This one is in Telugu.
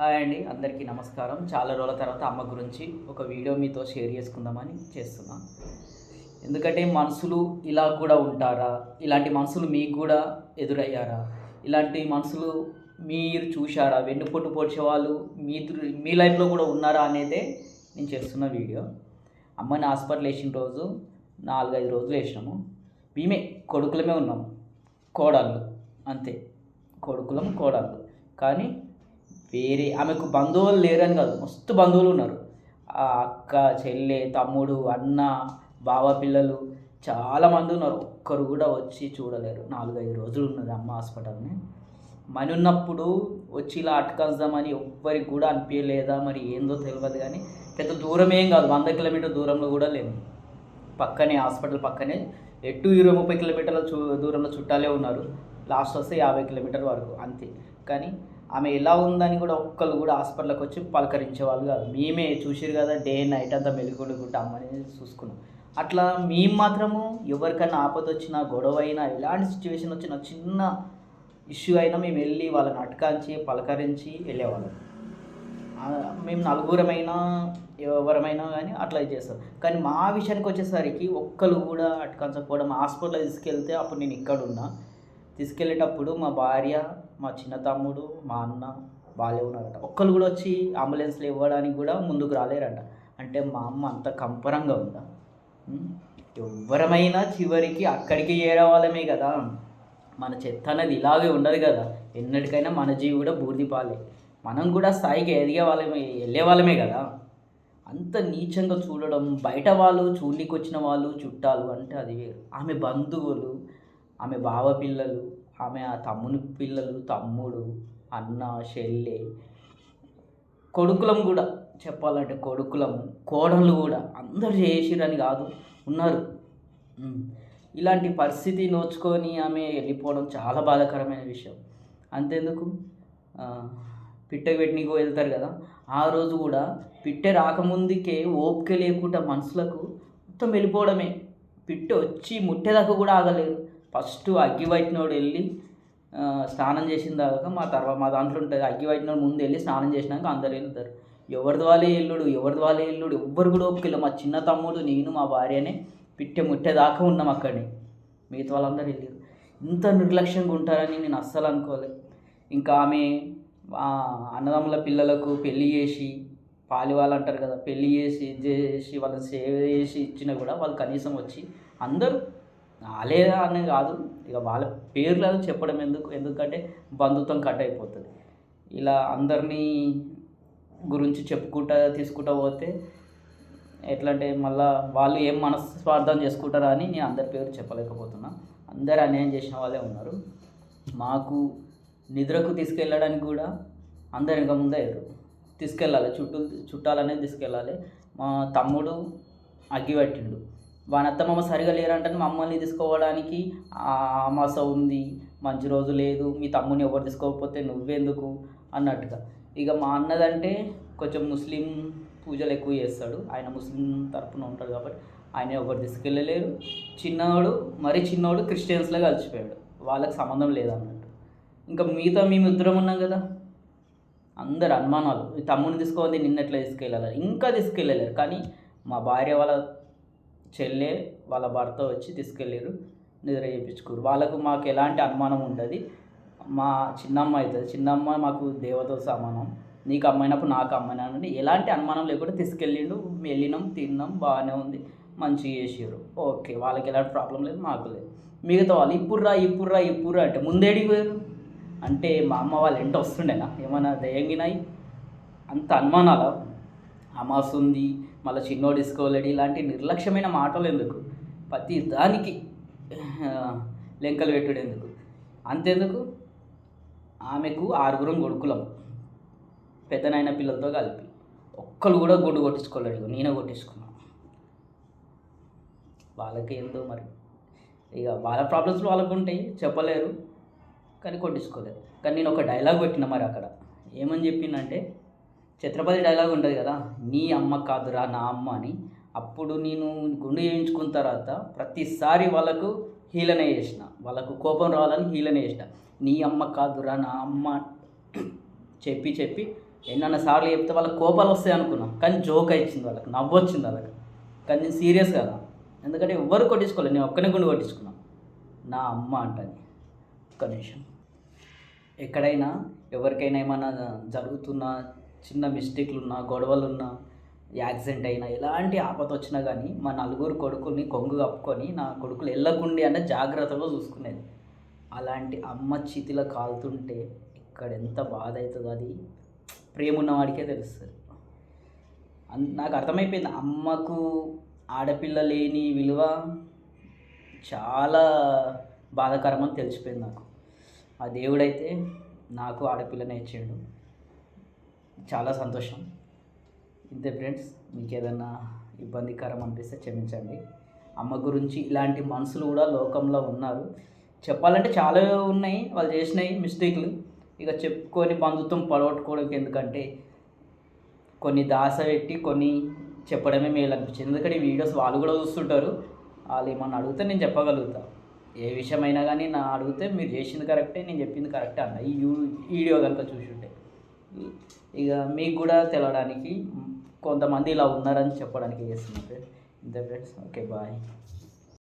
హాయ్ అండి అందరికీ నమస్కారం. చాలా రోజుల తర్వాత అమ్మ గురించి ఒక వీడియో మీతో షేర్ చేసుకుందామని చేస్తున్నా ఎందుకంటే మనుషులు ఇలా కూడా ఉంటారా? ఇలాంటి మనుషులు మీకు కూడా ఎదురయ్యారా? ఇలాంటి మనుషులు మీరు చూశారా? వెన్నుపోటు పోడ్చే వాళ్ళు మీ మీ లైఫ్లో కూడా ఉన్నారా అనేదే నేను చేస్తున్న వీడియో. అమ్మని హాస్పిటల్ వేసిన రోజు నాలుగైదు రోజులు వేసినాము మేమే కొడుకులమే ఉన్నాము కోడళ్ళు అంతే. కొడుకులం కోడళ్ళు. కానీ వేరే ఆమెకు బంధువులు లేరని కాదు మస్తు బంధువులు ఉన్నారు. ఆ అక్క చెల్లె తమ్ముడు అన్న బావ పిల్లలు చాలామంది ఉన్నారు. ఒక్కరు కూడా వచ్చి చూడలేరు. నాలుగైదు రోజులు ఉన్నది అమ్మ హాస్పిటల్ని. మని ఉన్నప్పుడు వచ్చి ఇలా అటకాల్దామని ఎవ్వరికి కూడా అనిపించలేదా మరి ఏందో తెలియదు కానీ పెద్ద దూరం ఏం కాదు. వంద కిలోమీటర్ దూరంలో కూడా లేము. పక్కనే హాస్పిటల్ పక్కనే ఎటు ఇరవై ముప్పై కిలోమీటర్ల చూ దూరంలో చుట్టాలే ఉన్నారు. లాస్ట్ వస్తే యాభై కిలోమీటర్ వరకు అంతే. కానీ ఆమె ఎలా ఉందని కూడా ఒక్కరు కూడా హాస్పిటల్కి వచ్చి పలకరించే వాళ్ళు కాదు. మేమే చూసిరు కదా డే నైట్ అంతా మెలుగుడుకుంటా అమ్మని చూసుకున్నాం. అట్లా మేము మాత్రము ఎవరికైనా ఆపద వచ్చినా గొడవ అయినా ఎలాంటి సిచ్యువేషన్ వచ్చినా చిన్న ఇష్యూ అయినా మేము వెళ్ళి వాళ్ళని అటకాంచి పలకరించి వెళ్ళేవాళ్ళం. మేము నలుగురమైనా ఎవరమైనా కానీ అట్లా చేస్తాం. కానీ మా విషయానికి వచ్చేసరికి ఒక్కరు కూడా అటకంచకపోవడం హాస్పిటల్ తీసుకెళ్తే అప్పుడు నేను ఇక్కడ ఉన్నా తీసుకెళ్ళేటప్పుడు మా భార్య మా చిన్న తమ్ముడు మా అన్న వాళ్ళే ఉన్నారట. ఒక్కరు కూడా వచ్చి అంబులెన్స్లు ఇవ్వడానికి కూడా ముందుకు రాలేరంట. అంటే మా అమ్మ అంత కంపరంగా ఉందా? ఎవ్వరమైనా చివరికి అక్కడికి చేరవాళ్ళమే కదా. మన చెత్త అనేది ఇలాగే ఉండదు కదా. ఎన్నటికైనా మన జీవి కూడా బూర్ది పాలే. మనం కూడా స్థాయికి ఎదిగే వాళ్ళమే వెళ్ళే వాళ్ళమే కదా. అంత నీచంగా చూడడం బయట వాళ్ళు చూడడానికి వచ్చిన వాళ్ళు చుట్టాలు అంటే అది వేరు. ఆమె బంధువులు ఆమె బావ పిల్లలు ఆమె ఆ తమ్ముని పిల్లలు తమ్ముడు అన్న చెల్లె కొడుకులం కూడా. చెప్పాలంటే కొడుకులం కోడళ్ళు కూడా. అందరు చేసిరని కాదు ఉన్నారు. ఇలాంటి పరిస్థితి నోచుకొని ఆమె వెళ్ళిపోవడం చాలా బాధాకరమైన విషయం. అంతేందుకు? పిట్ట పెట్టినకు వెళ్తారు కదా. ఆ రోజు కూడా పిట్టె రాకముందుకే ఓపిక లేకుండా మనుషులకు మొత్తం వెళ్ళిపోవడమే. పిట్టె వచ్చి ముట్టేదాకా కూడా ఆగలేరు ఫస్ట్ అగ్గి పట్టినోడు వెళ్ళి స్నానం చేసిన దాకా మా తర్వాత మా దాంట్లో ఉంటుంది అగ్గి పట్టినోడు ముందు వెళ్ళి స్నానం చేసినాక అందరు వెళ్తారు. ఎవరిది వాళ్ళే ఎల్లుడు ఎవరిది వాళ్ళే ఎల్లుడు ఎవ్వరు కూడా ఓపిక మా చిన్న తమ్ముడు నేను మా భార్యనే పిట్టె ముట్టేదాకా ఉన్నాం అక్కడిని. మిగతా వాళ్ళందరూ వెళ్ళారు ఇంత నిర్లక్ష్యంగా ఉంటారని నేను అస్సలు అనుకోలేదు ఇంకా ఆమె అన్నదమ్ముల పిల్లలకు పెళ్ళి చేసి పాలి వాళ్ళు అంటారు కదా పెళ్ళి చేసి ఇది చేసి వాళ్ళని సేవ చేసి ఇచ్చినా కూడా వాళ్ళు కనీసం వచ్చి అందరూ వాళ్ళే అని కాదు. ఇక వాళ్ళ పేర్లను చెప్పడం ఎందుకు ఎందుకంటే బంధుత్వం కట్ అయిపోతుంది. ఇలా అందరినీ గురించి చెప్పుకుంటా తీసుకుంటా పోతే ఎట్లా అంటే మళ్ళా వాళ్ళు ఏం మనస్వార్థం చేసుకుంటారా అని నేను అందరి పేరు చెప్పలేకపోతున్నా. అందరు అన్యాయం చేసిన వాళ్ళే ఉన్నారు. మాకు నిద్రకు తీసుకెళ్ళడానికి కూడా అందరు ఇంకా ముందే అయ్యారు తీసుకెళ్ళాలి చుట్టూ చుట్టాలనేది తీసుకెళ్ళాలి. మా తమ్ముడు అగ్గి పట్టిండు. వాని అత్తమ్మ సరిగా లేరంటే మమ్మల్ని తీసుకోవడానికి అమాస ఉంది. మంచి రోజు లేదు. మీ తమ్ముని ఎవరు తీసుకోకపోతే నువ్వెందుకు? అన్నట్టుగా. ఇక మా అన్నదంటే కొంచెం ముస్లిం పూజలు ఎక్కువ చేస్తాడు. ఆయన ముస్లిం తరఫున ఉంటాడు కాబట్టి ఆయన ఎవరు తీసుకెళ్ళలేరు. చిన్నవాడు మరీ చిన్నవాడు క్రిస్టియన్స్లో కలిసిపోయాడు. వాళ్ళకి సంబంధం లేదన్నట్టు. ఇంకా మిగతా మేము ఇద్దరం ఉన్నాం కదా. అందరు అనుమానాలు. తమ్ముని తీసుకోవాలి నిన్నెట్లా తీసుకెళ్ళాలి. ఇంకా తీసుకెళ్ళలేరు. కానీ మా భార్య వాళ్ళ చెల్లె వాళ్ళ భర్త వచ్చి తీసుకెళ్ళారు నిద్ర చేయించుకోరు వాళ్ళకు మాకు ఎలాంటి అనుమానం ఉండదు. మా చిన్నమ్మ అవుతుంది. చిన్నమ్మ మాకు దేవతో సమానం. నీకు అమ్మైనప్పుడు నాకు అమ్మాయినా ఎలాంటి అనుమానం లేకుండా తీసుకెళ్ళిండు. వెళ్ళినాం తిన్నాం బాగానే ఉంది. మంచిగా చేసారు ఓకే వాళ్ళకి ఎలాంటి ప్రాబ్లం లేదు మాకు లేదు. మిగతా వాళ్ళు ఇప్పుడురా ఇప్పుడురా ఇప్పుడురా అంటే ముందేడికి పోయారు అంటే మా అమ్మ వాళ్ళు ఎంట వస్తుండేనా? ఏమైనా దయంగినాయి అంత అనుమానాల? అమాస్ ఉంది మళ్ళీ చిన్నోడు తీసుకోలేడు. ఇలాంటి నిర్లక్ష్యమైన మాటలు ఎందుకు? ప్రతి దానికి లెంకలు పెట్టుడు ఎందుకు? అంతెందుకు? ఆమెకు ఆరుగురం కొడుకులం. పెద్దనైన పిల్లలతో కలిపి. ఒక్కరు కూడా గుండు కొట్టించుకోలేడు. నేనే కొట్టించుకున్నాను వాళ్ళకి ఏందో మరి? ఇక వాళ్ళ ప్రాబ్లమ్స్ వాళ్ళకు ఉంటాయి. చెప్పలేరు. కానీ కొట్టించుకోలేదు. కానీ నేను ఒక డైలాగ్ పెట్టిన మరి అక్కడ. ఏమని చెప్పిందంటే ఛత్రపతి డైలాగ్ ఉంటుంది కదా నీ అమ్మ కాదురా నా అమ్మ అని. అప్పుడు నేను గుండె చేయించుకున్న తర్వాత ప్రతిసారి వాళ్ళకు హీలనే చేసిన వాళ్ళకు కోపం రావాలని హీలనే చేసిన. నీ అమ్మ కాదురా నా అమ్మ చెప్పి చెప్పి ఎన్నన్న సార్లు చెప్తే వాళ్ళకి కోపాలు వస్తాయి అనుకున్నాం. కానీ జోక్ ఇచ్చింది వాళ్ళకి నవ్వు వచ్చింది వాళ్ళకి. కానీ నేను సీరియస్ కదా ఎందుకంటే ఎవ్వరు కొట్టించుకోలేదు నేను ఒక్కనే గుండు కొట్టించుకున్నాను నా అమ్మ అంటని ఒక్క నిమిషం. ఎక్కడైనా ఎవరికైనా ఏమైనా జరుగుతున్న చిన్న మిస్టేక్లు ఉన్నా గొడవలు యాక్సిడెంట్ అయినా ఎలాంటి ఆపద వచ్చినా కానీ మా నలుగురు కొడుకుని కొంగు కప్పుకొని నా కొడుకులు వెళ్ళకుండి అంటే జాగ్రత్తగా చూసుకునేది. అలాంటి అమ్మ చితిలో కాలుతుంటే ఇక్కడ ఎంత బాధ అవుతుందో అది ప్రేమ ఉన్నవాడికే తెలుస్తుంది. అన్- నాకు అర్థమైపోయింది. అమ్మకు ఆడపిల్ల లేని విలువ చాలా బాధాకరం అని తెలిసిపోయింది నాకు. ఆ దేవుడైతే నాకు ఆడపిల్లనే ఇచ్చాడు చాలా సంతోషం. ఇంతే ఫ్రెండ్స్ మీకు ఏదైనా ఇబ్బందికరం అనిపిస్తే క్షమించండి. అమ్మ గురించి ఇలాంటి మనుషులు కూడా లోకంలో ఉన్నారు. చెప్పాలంటే చాలా ఉన్నాయి వాళ్ళు చేసినాయి మిస్టేక్లు. ఇక చెప్పుకొని బంధుత్వం పడగొట్టుకోవడానికి ఎందుకంటే కొన్ని దాస పెట్టి కొన్ని చెప్పడమే మేలు అనిపించింది. ఎందుకంటే ఈ వీడియోస్ వాళ్ళు కూడా చూస్తుంటారు. వాళ్ళు ఏమన్నా అడిగితే నేను చెప్పగలుగుతా. ఏ విషయమైనా కానీ నా అడిగితే మీరు చేసింది కరెక్టే నేను చెప్పింది కరెక్టే అన్న. ఈ ఈ వీడియో కనుక చూసుంటే. ఇక మీకు కూడా తెలవడానికి కొంతమంది ఇలా ఉన్నారని చెప్పడానికి చేస్తున్నాను ఫ్రెండ్స్ ఇంతే ఫ్రెండ్స్ ఓకే బాయ్